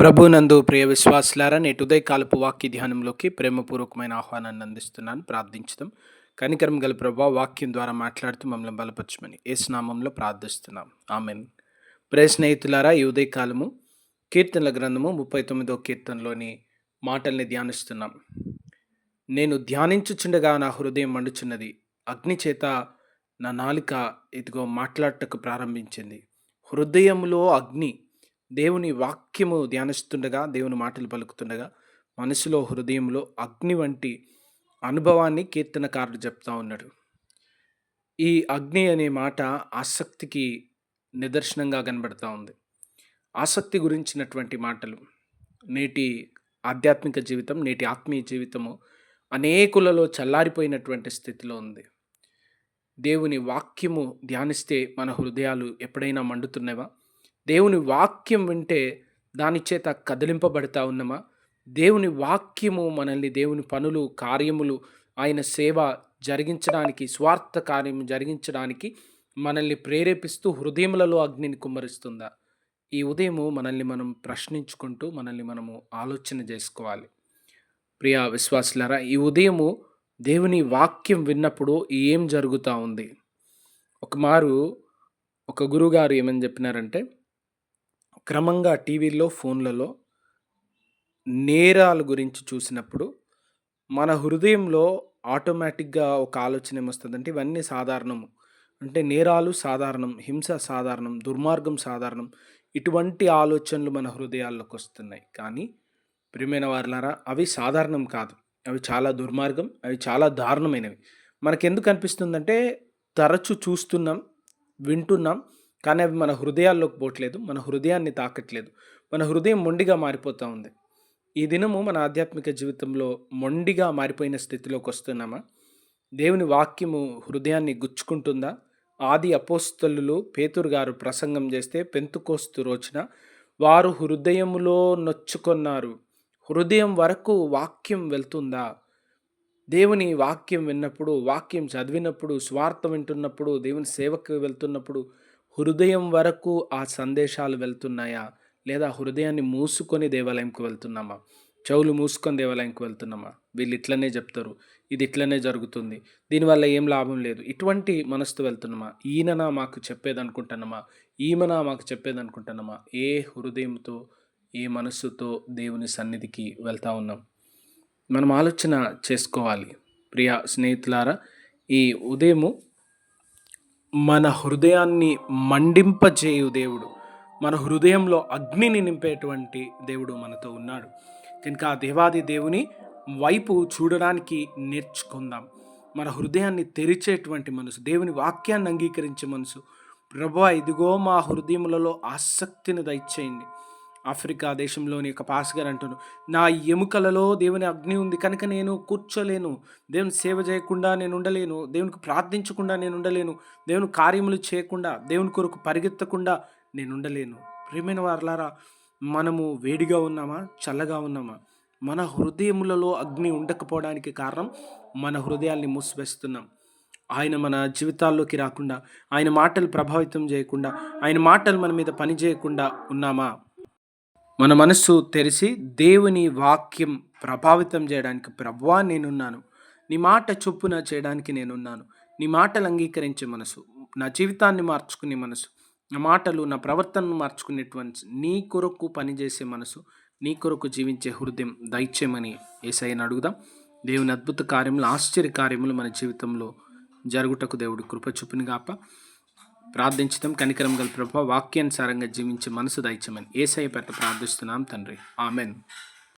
ప్రభునందు ప్రియ విశ్వాసులారా నేటి ఉదయకాలపు వాక్య ధ్యానంలోకి ప్రేమపూర్వకమైన ఆహ్వానాన్ని అందిస్తున్నాను. ప్రార్థించుదాం. కనికరం గల ప్రభా వాక్యం ద్వారా మాట్లాడుతూ మమ్మల్ని బలపరచమని ఏ స్నామంలో ప్రార్థిస్తున్నాం. ఆమెన్. ప్రే స్నేహితులారా ఈ ఉదయకాలము కీర్తనల గ్రంథము ముప్పై తొమ్మిదో కీర్తనలోని మాటల్ని ధ్యానిస్తున్నాం. నేను ధ్యానించుచుండగా నా హృదయం మండుచున్నది. అగ్ని చేత నా నాలిక ఇదిగో మాట్లాడటకు ప్రారంభించింది. హృదయంలో అగ్ని దేవుని వాక్యము ధ్యానిస్తుండగా దేవుని మాటలు పలుకుతుండగా మనసులో హృదయంలో అగ్ని వంటి అనుభవాన్ని కీర్తనకారుడు చెప్తా ఉన్నాడు. ఈ అగ్ని అనే మాట ఆసక్తికి నిదర్శనంగా కనబడతా ఉంది. ఆసక్తి గురించినటువంటి మాటలు నేటి ఆధ్యాత్మిక జీవితం నేటి ఆత్మీయ జీవితము అనేకులలో చల్లారిపోయినటువంటి స్థితిలో ఉంది. దేవుని వాక్యము ధ్యానిస్తే మన హృదయాలు ఎప్పుడైనా మండుతున్నవా? దేవుని వాక్యం వింటే దాని చేత కదిలింపబడతా ఉన్నామా? దేవుని వాక్యము మనల్ని దేవుని పనులు కార్యములు ఆయన సేవ జరిగించడానికి స్వార్థ కార్యం జరిగించడానికి మనల్ని ప్రేరేపిస్తూ హృదయములలో అగ్నిని కుమ్మరిస్తుందా? ఈ ఉదయము మనల్ని మనం ప్రశ్నించుకుంటూ మనల్ని మనము ఆలోచన చేసుకోవాలి. ప్రియ విశ్వాసులారా ఈ ఉదయము దేవుని వాక్యం విన్నప్పుడు ఏం జరుగుతూ ఉంది? ఒక మారు ఒక గురుగారు ఏమని చెప్పినారంటే క్రమంగా టీవీల్లో ఫోన్లలో నేరాల గురించి చూసినప్పుడు మన హృదయంలో ఆటోమేటిక్గా ఒక ఆలోచన ఏమొస్తుందంటే ఇవన్నీ సాధారణము. అంటే నేరాలు సాధారణం హింస సాధారణం దుర్మార్గం సాధారణం. ఇటువంటి ఆలోచనలు మన హృదయాల్లోకి వస్తున్నాయి. కానీ ప్రియమైన వారులారా అవి సాధారణం కాదు. అవి చాలా దుర్మార్గం అవి చాలా దారుణమైనవి. మనకెందుకు అనిపిస్తుందంటే తరచు చూస్తున్నాం వింటున్నాం కానీ అవి మన హృదయాల్లోకి పోవట్లేదు మన హృదయాన్ని తాకట్లేదు. మన హృదయం మొండిగా మారిపోతూ ఉంది. ఈ దినము మన ఆధ్యాత్మిక జీవితంలో మొండిగా మారిపోయిన స్థితిలోకి వస్తున్నామా? దేవుని వాక్యము హృదయాన్ని గుచ్చుకుంటుందా? ఆది అపోస్తలు పేతురు గారు ప్రసంగం చేస్తే పెంతుకోస్తు రోజున వారు హృదయములో నొచ్చుకొన్నారు. హృదయం వరకు వాక్యం వెళ్తుందా? దేవుని వాక్యం విన్నప్పుడు వాక్యం చదివినప్పుడు స్వార్థం వింటున్నప్పుడు దేవుని సేవకు వెళ్తున్నప్పుడు హృదయం వరకు ఆ సందేశాలు వెళ్తున్నాయా? లేదా హృదయాన్ని మూసుకొని దేవాలయంకి వెళ్తున్నామా? చెవులు మూసుకొని దేవాలయంకి వెళ్తున్నామా? వీళ్ళు ఇట్లనే చెప్తారు ఇది ఇట్లనే జరుగుతుంది దీనివల్ల ఏం లాభం లేదు. ఇటువంటి మనసుతో వెళ్తున్నామా? ఈయననా మాకు చెప్పేదనుకుంటున్నామా? ఈమెనా మాకు చెప్పేదనుకుంటున్నామా? ఏ హృదయంతో ఏ మనస్సుతో దేవుని సన్నిధికి వెళ్తా ఉన్నాం? మనం ఆలోచన చేసుకోవాలి. ప్రియ స్నేహితులారా ఈ ఉదయము మన హృదయాన్ని మండింపజేయు దేవుడు. మన హృదయంలో అగ్నిని నింపేటువంటి దేవుడు మనతో ఉన్నాడు. కనుక ఆ దేవాది దేవుని వైపు చూడడానికి నేర్చుకుందాం. మన హృదయాన్ని తెరిచేటువంటి మనసు దేవుని వాక్యాన్ని అంగీకరించే మనసు. ప్రభా ఇదిగో మా హృదయములలో ఆసక్తిని దయచేయండి. ఆఫ్రికా దేశంలోని ఒక పాస్ గారు అంటాను నా ఎముకలలో దేవుని అగ్ని ఉంది కనుక నేను కూర్చోలేను. దేవుని సేవ చేయకుండా నేను ఉండలేను. దేవునికి ప్రార్థించకుండా నేను ఉండలేను. దేవుని కార్యములు చేయకుండా దేవుని కొరకు పరిగెత్తకుండా నేను ఉండలేను. ప్రియమైన వారలారా మనము వేడిగా ఉన్నామా? చల్లగా ఉన్నామా? మన హృదయములలో అగ్ని ఉండకపోవడానికి కారణం మన హృదయాల్ని మూసివేస్తున్నాం. ఆయన మన జీవితాల్లోకి రాకుండా ఆయన మాటలు ప్రభావితం చేయకుండా ఆయన మాటలు మన మీద పని చేయకుండా ఉన్నామా? మన మనస్సు తెరిచి దేవుని వాక్యం ప్రభావితం చేయడానికి ప్రభువా నేనున్నాను. నీ మాట చొప్పున చేయడానికి నేనున్నాను. నీ మాటలు అంగీకరించే మనసు నా జీవితాన్ని మార్చుకునే మనసు నా మాటలు నా ప్రవర్తనను మార్చుకునేటువంటి నీ కొరకు పనిచేసే మనసు నీ కొరకు జీవించే హృదయం దయచేయమని ఏసైని అడుగుదాం. దేవుని అద్భుత కార్యములు ఆశ్చర్య కార్యములు మన జీవితంలో జరుగుటకు దేవుడు కృప చూపుని గాప ప్రార్థించడం కనికరం గల ప్రభావ వాక్యానుసారంగా జీవించే మనసు దయచమని ఏసఐ పెట్ట ప్రార్థిస్తున్నాం తండ్రి. ఆమెన్.